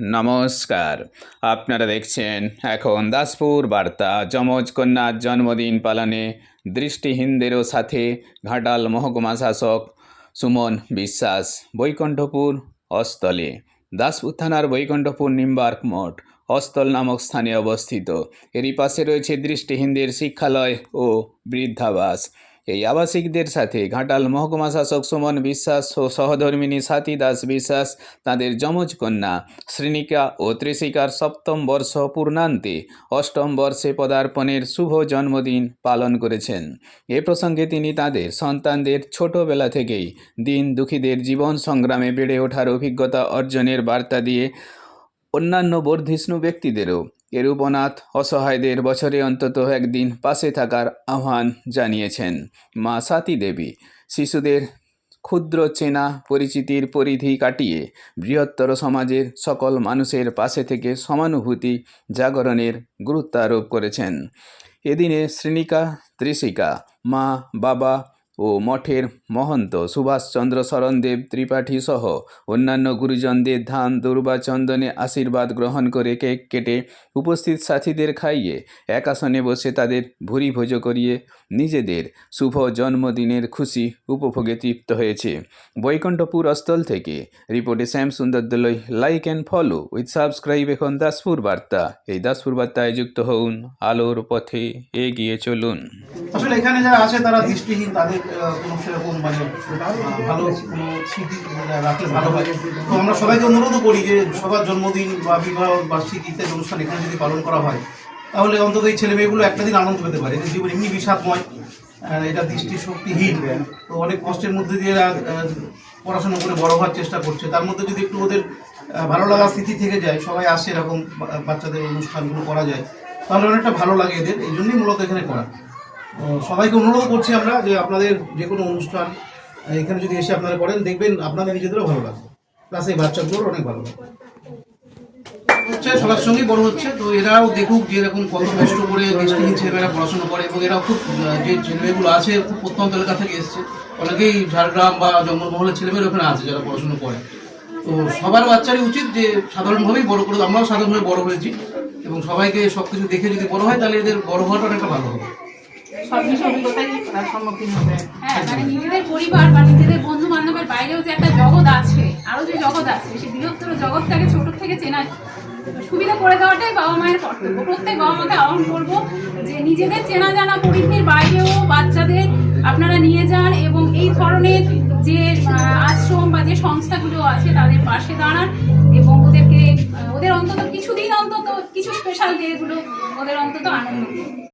নমস্কার। আপনারা দেখছেন এখন দাসপুর বার্তা। যমজ কন্যার জন্মদিন পালনে দৃষ্টিহীনদেরও সাথে ঘাটাল মহকুমা শাসক সুমন বিশ্বাস। বৈকণ্ঠপুর অস্তলে। দাসপুর থানার বৈকণ্ঠপুর নিম্বার্ক মঠ অস্তল নামক স্থানে অবস্থিত। এরই পাশে রয়েছে দৃষ্টিহীনদের শিক্ষালয় ও বৃদ্ধাবাস। এই আবাসিকদের সাথে ঘাটাল মহকুমা শাসক সুমন বিশ্বাস ও সহধর্মিনী সাথী দাস বিশ্বাস, তাদের যমজ কন্যা শ্রীনিকা ও ত্রিশিকার সপ্তম বর্ষ পূর্ণান্তে অষ্টম বর্ষে পদার্পণের শুভ জন্মদিন পালন করেছেন। এ প্রসঙ্গে তিনি তাদের সন্তানদের ছোটবেলা থেকেই দিন দুঃখীদের জীবন সংগ্রামে বেড়ে ওঠার অভিজ্ঞতা অর্জনের বার্তা দিয়ে অন্যান্য বর্ধিষ্ণু ব্যক্তিদেরও এরূপনাথ অসহায়দের বছরে অন্তত একদিন পাশে থাকার আহ্বান জানিয়েছেন মা সাতী দেবী। শিশুদের ক্ষুদ্র চেনা পরিচিতির পরিধি কাটিয়ে বৃহত্তর সমাজের সকল মানুষের পাশে থেকে সমানুভূতি জাগরণের গুরুত্ব আরোপ করেছেন। এদিনে শ্রেণিকা ত্রিশিকা, মা, বাবা ও মঠের মহন্ত সুভাষচন্দ্র শরণদেব ত্রিপাঠী সহ অন্যান্য গুরুজনদের ধান, দুর্বা, চন্দনে আশীর্বাদ গ্রহণ করে কেক কেটে উপস্থিত সাথীদের খাইয়ে এক আসনে বসে তাদের ভুরি ভোজ করিয়ে নিজেদের শুভ জন্মদিনের খুশি উপভোগে তৃপ্ত হয়েছে। বৈকুণ্ঠপুর অস্থল থেকে রিপোর্টে Shyam Sundar Dolui like and follow with subscribe এখন দাসপুর বার্তা। এই দাসপুর বার্তায় যুক্ত হন আলোর পথে এগিয়ে চলুন। আসলে এখানে যারা আছে তারা দৃষ্টিহীন, তাদের কোনো সেরকম মানে ভালো কোনো স্মৃতি রাখলে ভালো হয়। তো আমরা সবাইকে অনুরোধও করি যে সবার জন্মদিন বা বিবাহ বার্ষিকী ইত্যাদি অনুষ্ঠান এখানে যদি পালন করা হয়, তাহলে অন্তত এই ছেলে মেয়েগুলো একটা দিন আনন্দ পেতে পারে। যে জীবন এমনি বিষাদময় এটা দৃষ্টিশক্তিহীন। তো অনেক কষ্টের মধ্যে দিয়ে পড়াশোনা করে বড় হওয়ার চেষ্টা করছে। তার মধ্যে যদি একটু ওদের ভালো লাগার স্মৃতি থেকে যায়, সবাই আসে এরকম বাচ্চাদের অনুষ্ঠানগুলো করা যায়, তাহলে অনেকটা ভালো লাগে এদের। এই জন্যই মূলত এখানে করা। সবাইকে অনুরোধ করছি আমরা যে আপনাদের যে কোনো অনুষ্ঠান এখানে যদি এসে আপনারা করেন, দেখবেন আপনাদের নিজেদেরও ভালো লাগবে। প্লাস এই বাচ্চাগুলোর অনেক ভালো লাগবে। হচ্ছে, সবার সঙ্গেই বড় হচ্ছে, তো এরাও দেখুক যে এরকম কত কষ্ট করে দৃষ্টিহীন ছেলেমেয়েরা পড়াশোনা করে এবং এরাও খুব যে ছেলেমেয়েগুলো আছে, খুব প্রত্যন্ত এলাকা থেকে এসছে। অনেকেই ঝাড়গ্রাম বা জঙ্গলমহলের ছেলেমেয়েরা ওখানে আছে যারা পড়াশোনা করে। তো সবার বাচ্চারই উচিত যে সাধারণভাবেই বড় করে, আমরাও সাধারণভাবে বড় হয়েছি এবং সবাইকে সব কিছু দেখে যদি বড় হয়, তাহলে এদের বড় হওয়াটা অনেকটা ভালো হবে। সব কিছু সম্মুখীন হবে। হ্যাঁ মানে নিজেদের পরিবার বা নিজেদের বন্ধু বান্ধবের বাইরেও যে একটা জগৎ আছে আরও যে জগৎ আছে সেই বৃহত্তর জগৎটাকে ছোট থেকে চেনা সুবিধা করে দেওয়াটাই বাবা মায়ের কর্তব্য। প্রত্যেক বাবা মাকে আহ্বান করব যে নিজেদের চেনা জানা পরিধির বাইরেও বাচ্চাদের আপনারা নিয়ে যান এবং এই ধরনের যে আশ্রম বা যে সংস্থাগুলো আছে তাদের পাশে দাঁড়ান এবং ওদেরকে ওদের অন্তত কিছুদিন অন্তত কিছু স্পেশাল ডেগুলো ওদের অন্তত আনন্দ